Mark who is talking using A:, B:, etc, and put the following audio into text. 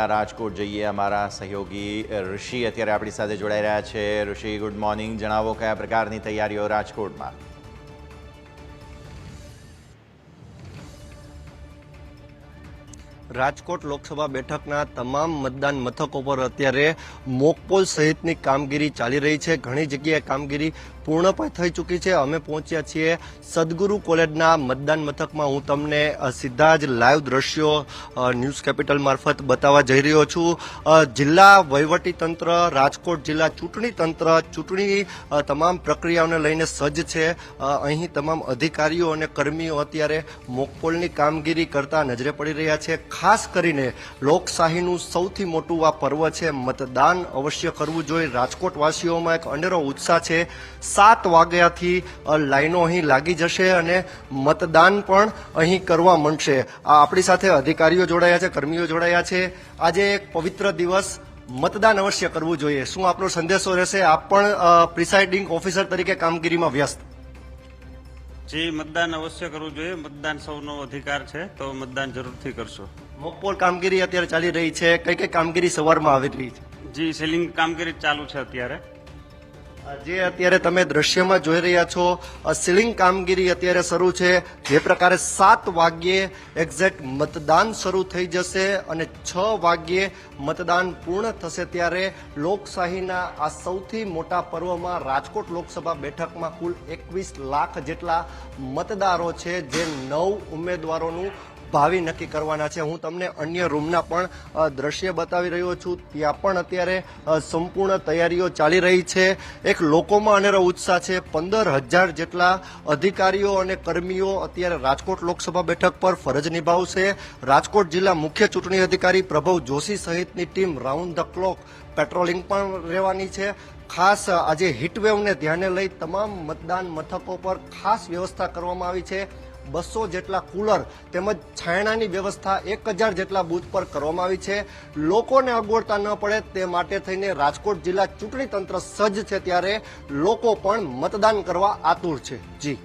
A: રાજકોટ જઈએ, અમારા સહયોગી ઋષિ અત્યારે આપણી સાથે જોડાઈ રહ્યા છે. ઋષિ ગુડ મોર્નિંગ જણાવો કયા પ્રકારની તૈયારીઓ રાજકોટમાં?
B: રાજકોટ લોકસભા બેઠકના તમામ મતદાન મથકો પર અત્યારે મોકપોલ સહિતની કામગીરી ચાલી રહી છે. ઘણી જગ્યાએ કામગીરી પૂર્ણ પણ થઈ ચૂકી છે. અમે પહોંચ્યા છીએ સદગુરુ કોલેજના મતદાન મથકમાં. હું તમને સીધા જ લાઈવ દ્રશ્યો ન્યૂઝ કેપિટલ મારફત બતાવવા જઈ રહ્યો છું. જિલ્લા વહીવટી તંત્ર, રાજકોટ જિલ્લા ચૂંટણી તંત્ર, ચૂંટણી તમામ પ્રક્રિયાઓને લઈને સજ્જ છે. અહીં તમામ અધિકારીઓ અને કર્મીઓ અત્યારે મોકપોલની કામગીરી કરતા નજરે પડી રહ્યા છે. ખાસ કરીને લોકશાહીનું સૌથી મોટું આ પર્વ છે. મતદાન અવશ્ય કરવું જોઈએ. રાજકોટવાસીઓમાં એક અનેરો ઉત્સાહ છે. સાત વાગ્યાથી લાઈનો અહીં લાગી જશે અને મતદાન પણ અહીં કરવા માંડશે. આ આપણી સાથે અધિકારીઓ જોડાયા છે કર્મીઓ જોડાયા છે. આજે એક પવિત્ર દિવસ. મતદાન અવશ્ય કરવું જોઈએ. શું આપનો સંદેશો રહેશે? આપ પણ પ્રિસાઇડિંગ ઓફિસર તરીકે કામગીરીમાં વ્યસ્ત.
C: જી મતદાન અવશ્ય કરવું જોઈએ. મતદાન સૌનો અધિકાર છે તો મતદાન જરૂરથી કરશો.
B: મોકપોલ કામગીરી અત્યારે ચાલી રહી છે. કઈ કઈ કામગીરી સવારમાં આવી રહી છે?
C: જી સેલિંગ કામગીરી ચાલુ છે અત્યારે.
B: જે અત્યારે તમે દ્રશ્યમાં જોઈ રહ્યા છો સીલિંગ કામગીરી અત્યારે શરૂ છે. જે પ્રકારે સાત વાગ્યે એક્ઝેક્ટ મતદાન શરૂ થઈ જશે અને છ વાગ્યે મતદાન પૂર્ણ થશે ત્યારે લોકશાહીના આ સૌથી મોટા પર્વમાં રાજકોટ લોકસભા બેઠકમાં કુલ એકવીસ લાખ જેટલા મતદારો છે, જે નવ ઉમેદવારોનું ભાવિ નક્કી કરવાના છે. હું તમને અન્ય રૂમના પણ દ્રશ્ય બતાવી રહ્યો છું. ત્યાં પણ અત્યારે સંપૂર્ણ તૈયારીઓ ચાલી રહી છે. એક લોકોમાં અનેરો ઉત્સાહ છે. પંદર હજાર જેટલા અધિકારીઓ અને કર્મીઓ અત્યારે રાજકોટ લોકસભા બેઠક પર ફરજ નિભાવશે. રાજકોટ જિલ્લા મુખ્ય ચૂંટણી અધિકારી પ્રભવ જોશી સહિતની team round the clock patrolling પણ રહેવાની છે. ખાસ આજે હીટવેવને ધ્યાને લઈ તમામ મતદાન મથકો પર ખાસ વ્યવસ્થા કરવામાં આવી છે. બસો જેટલા કુલર તેમજ છાયણાની વ્યવસ્થા એક હજાર જેટલા બૂથ પર કરવામાં આવી છે. લોકોને અગવડતા ન પડે તે માટે થઈને રાજકોટ જિલ્લા ચૂંટણી તંત્ર સજ્જ છે ત્યારે લોકો પણ મતદાન કરવા આતુર છે. જી.